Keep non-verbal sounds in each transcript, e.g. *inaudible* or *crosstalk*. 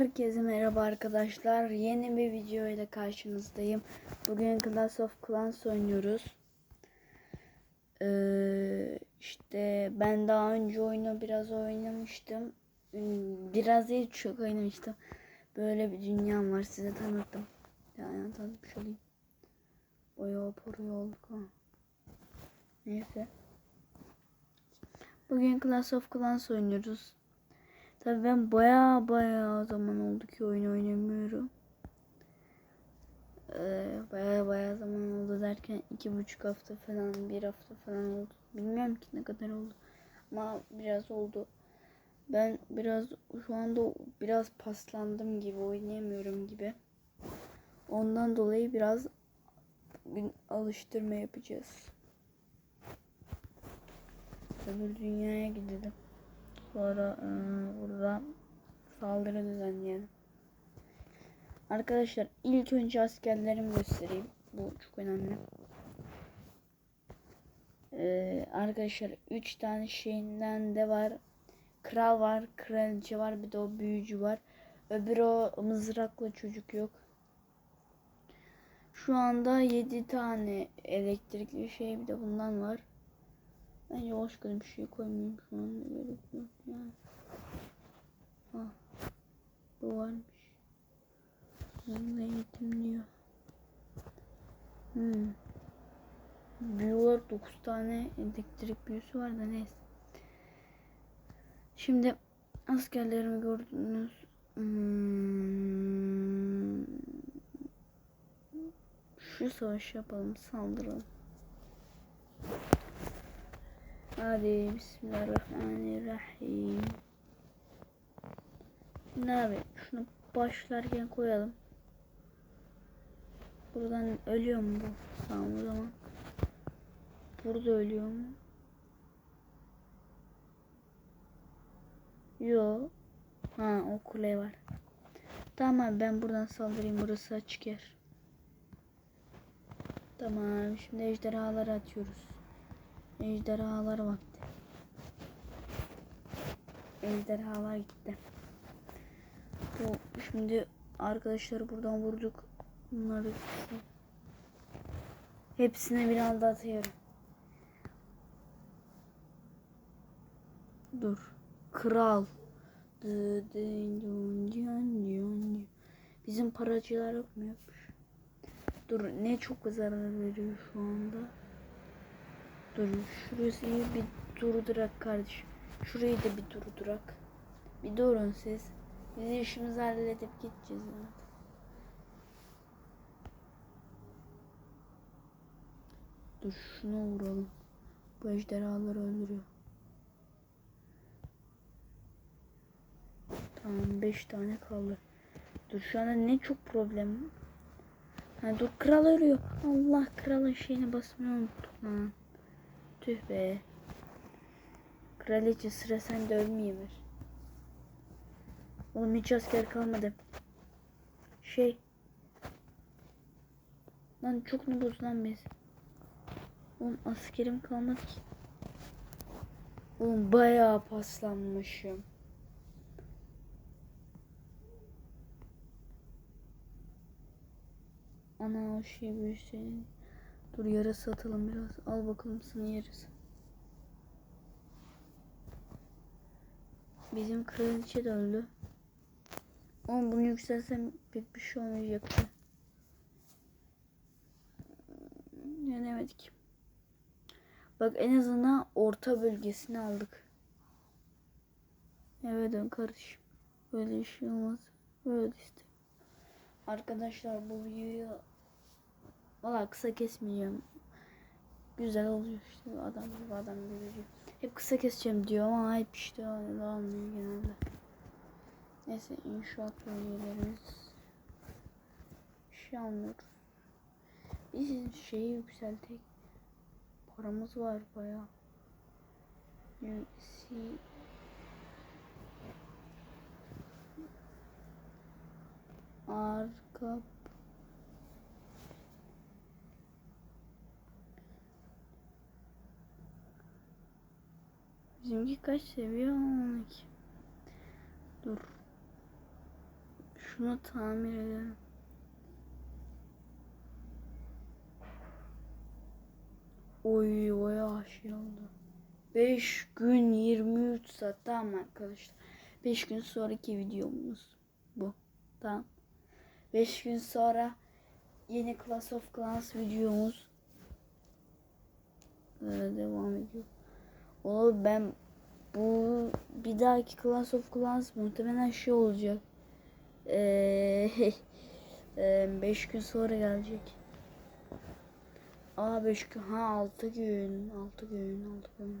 Herkese merhaba arkadaşlar. Yeni bir video ile karşınızdayım. Bugün Clash of Clans oynuyoruz. Ee, işte ben daha önce oyunu biraz oynamıştım. Biraz değil çok oynamıştım. Böyle bir dünyam var size tanıttım. Yani tanıtmış olayım. Bayağı parayı olduk ha. Neyse. Bugün Clash of Clans oynuyoruz. Tabii ben baya baya zaman oldu ki oyun oynamıyorum. Ee, baya baya zaman oldu derken iki buçuk hafta falan bir hafta falan oldu. Bilmiyorum ki ne kadar oldu. Ama biraz oldu. Ben biraz şu anda biraz paslandım gibi oynayamıyorum gibi. Ondan dolayı biraz bugün alıştırma yapacağız. Öbür dünyaya gidelim. Sonra e, burada saldırı düzenleyelim. Arkadaşlar ilk önce askerlerimi göstereyim. Bu çok önemli. Ee, arkadaşlar 3 tane şeyinden de var. Kral var, kraliçe var, bir de o büyücü var. Öbürü o mızraklı çocuk yok. Şu anda 7 tane elektrikli şey bir de bundan var. Bence başka bir şey koymayayım şu anda gerek yok yani. Ah, bu varmış. Hızlı eğitim diyor. Hmm. Büyü var 9 tane elektrik büyüsü var da neyse. Şimdi askerlerimi gördünüz. Hmm. Şu savaş yapalım saldıralım. Hadi bismillahirrahmanirrahim. Şimdi abi şunu başlarken koyalım. Buradan ölüyor mu bu? Tamam o zaman. Burada ölüyor mu? Yo. Ha o kule var. Tamam ben buradan saldırayım. Burası açık yer. Tamam şimdi ejderhaları atıyoruz. Ejderhalar vakti. Ejderhalar gitti. Bu şimdi arkadaşlar buradan vurduk. Bunları hepsine bir anda atıyorum. Dur. Kral. Bizim paracılar yok mu yokmuş? Dur ne çok zarar veriyor şu anda. Dur şurası bir durdurak kardeşim. Şurayı da bir durdurak. Bir durun siz. Biz işimizi halledip gideceğiz zaten. Dur şuna vuralım. Bu ejderhaları öldürüyor. Tamam 5 tane kaldı. Dur şu anda ne çok problem. Ha, dur kral ölüyor. Allah kralın şeyine basmayı unuttum lan. Tüh be. Kraliçe sıra sende ölmeyemir. Oğlum hiç asker kalmadı. Şey. Lan çok mu bozulan biz? Oğlum askerim kalmadı ki. Oğlum bayağı paslanmışım. Ana o şey şey. Dur yarısı atalım biraz. Al bakalım sana yarısı. Bizim kraliçe de öldü. Ama bunu yükselsem pek bir şey olmayacaktı. Yenemedik. Bak en azından orta bölgesini aldık. Evet kardeşim. Böyle bir şey olmaz. Böyle işte. Arkadaşlar bu videoyu Valla kısa kesmeyeceğim. Güzel oluyor işte adam gibi adam gibi. Hep kısa keseceğim diyor ama hep işte öyle olmuyor genelde. Neyse inşaat bölgelerimiz şey almıyoruz. Biz şeyi yükseltek. Paramız var baya. Yüksel arka Bizimki kaç seviye 12. Dur. Şunu tamir edelim. Oy oy şey oldu. 5 gün 23 saat tamam arkadaşlar. 5 gün sonraki videomuz bu. Tamam. 5 gün sonra yeni Class of Clans videomuz Böyle devam ediyor. O ben bu bir dahaki Class of Clans muhtemelen şey olacak. *laughs* Eee 5 gün sonra gelecek. Aa 5 gün ha 6 gün 6 gün 6 gün 6 gün.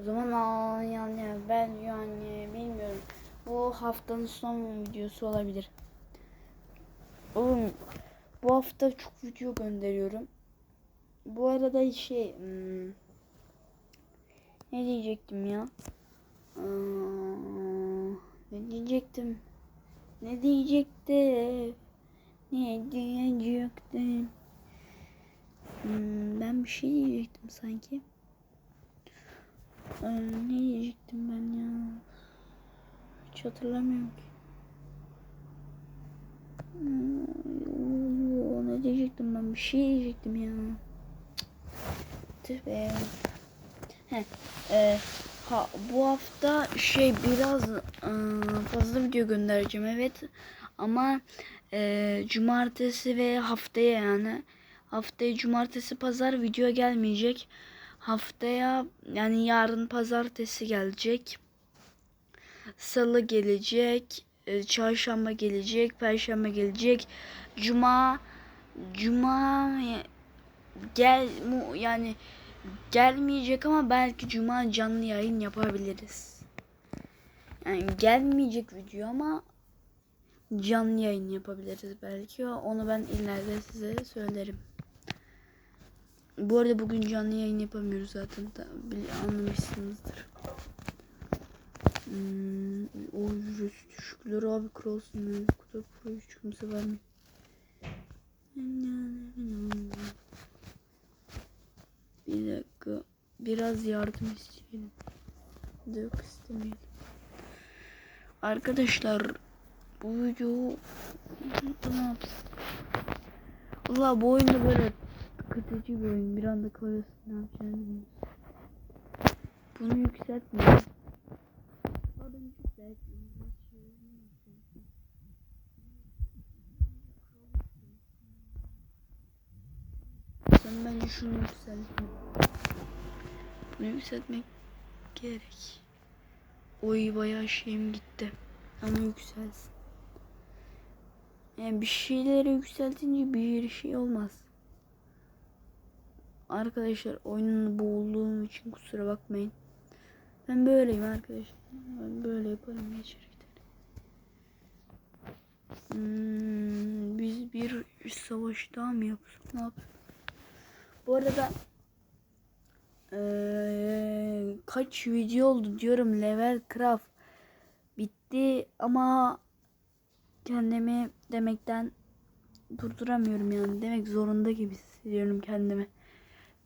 O zaman aa, yani ben yani bilmiyorum. Bu haftanın son videosu olabilir. Oğlum bu hafta çok video gönderiyorum. Bu arada şey hmm, ne diyecektim ya? Ne diyecektim? Ne diyecektim? Ne diyecektim? Hmm, ben bir şey diyecektim sanki. Aa, ne diyecektim ben ya? Hiç hatırlamıyorum ki. Hmm, ne diyecektim ben? Bir şey diyecektim ya. Tüh be. He, e, ha, bu hafta şey biraz e, fazla video göndereceğim evet. Ama e, cumartesi ve haftaya yani haftaya cumartesi pazar video gelmeyecek. Haftaya yani yarın pazartesi gelecek. Salı gelecek. e, Çarşamba gelecek. Perşembe gelecek. Cuma Cuma gel mu yani gelmeyecek ama belki cuma canlı yayın yapabiliriz. Yani gelmeyecek video ama canlı yayın yapabiliriz belki. Onu ben ileride size söylerim. Bu arada bugün canlı yayın yapamıyoruz zaten. Anlamışsınızdır. Hmm, o ücretsiz düşükler abi kralsın kadar para hiç kimse vermiyor. Bir dakika. Biraz yardım isteyelim. Yok istemeyelim. Arkadaşlar bu video ne yapsın? Valla bu oyunda böyle sıkıcı bir oyun. Bir anda kalıyorsun ne yapacağını. Bunu yükseltme. Adam yükseltme. Sen bence şunu yükseltme. Bunu yükseltmek gerek. Oy bayağı şeyim gitti. Ama yükselsin. Yani bir şeyleri yükseltince bir şey olmaz. Arkadaşlar oyunun boğulduğum için kusura bakmayın. Ben böyleyim arkadaşlar. Ben böyle yaparım geçer gider. Hmm, biz bir savaş daha mı yapsak? Ne yapsak? Bu arada eee, kaç video oldu diyorum level craft bitti ama kendimi demekten durduramıyorum yani. Demek zorunda gibi hissediyorum kendimi.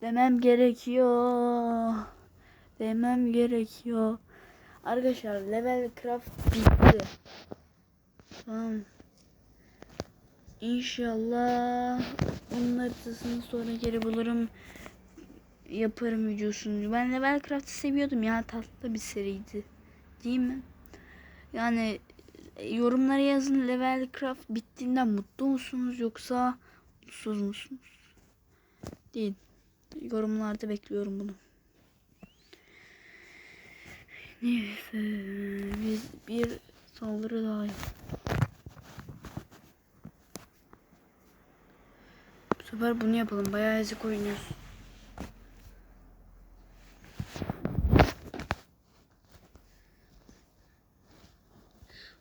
Demem gerekiyor. Demem gerekiyor. Arkadaşlar level craft bitti. Tamam. İnşallah onun haritasını sonra geri bulurum. Yaparım videosunu. Ben Levelcraft'ı seviyordum ya. Tatlı bir seriydi. Değil mi? Yani e, yorumlara yazın Levelcraft bittiğinden mutlu musunuz yoksa mutsuz musunuz? Değil. Yorumlarda bekliyorum bunu. Neyse biz bir saldırı daha yapalım. Sefer bunu yapalım. Bayağı ezik oynuyoruz.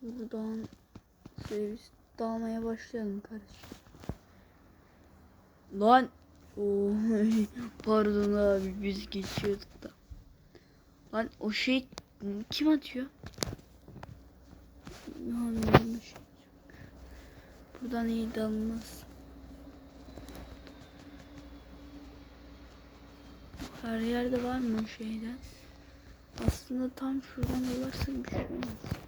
Şuradan servis dağılmaya başlayalım kardeşim. Lan. Oy, *laughs* pardon abi biz geçiyorduk da. Lan o şey kim atıyor? Şey. Buradan iyi dalmaz. Her yerde var mı şeyden? Aslında tam şuradan dolarsak bir şey olmaz.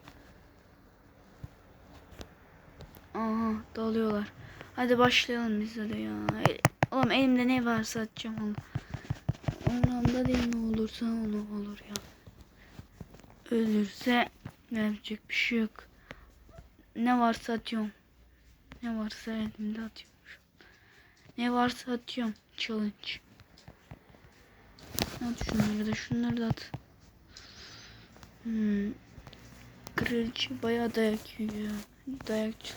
Dalıyorlar. Hadi başlayalım biz de ya. Oğlum elimde ne varsa atacağım onu. Umurumda değil ne olursa onu olur ya. Ölürse yapacak bir şey yok. Ne varsa atıyorum. Ne varsa elimde atıyorum. Ne varsa atıyorum. Challenge. At şunları da şunları da at. Hmm. Kraliçe bayağı dayak yiyor. Dayakçı.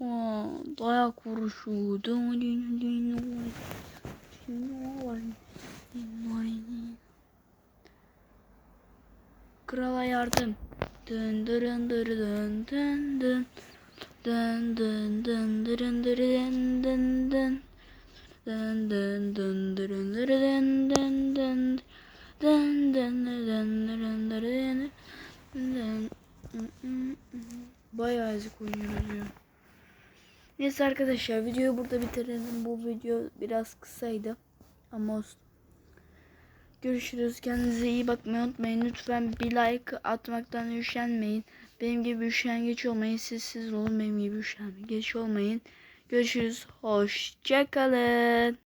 Aa, dayak vuruşu. Krala yardım. Dın dırın dırı dın dın dın. Dın dın dırın dırı dın dın dın. Dın dın dırın dırı dın dın dın. Dın dın dırın dırı dın dın. Bayağı ezik oynuyoruz ya. Neyse arkadaşlar videoyu burada bitirelim. Bu video biraz kısaydı. Ama olsun. Görüşürüz. Kendinize iyi bakmayı unutmayın. Lütfen bir like atmaktan üşenmeyin. Benim gibi üşengeç olmayın. Siz siz olun benim gibi üşengeç olmayın. Görüşürüz. Hoşçakalın.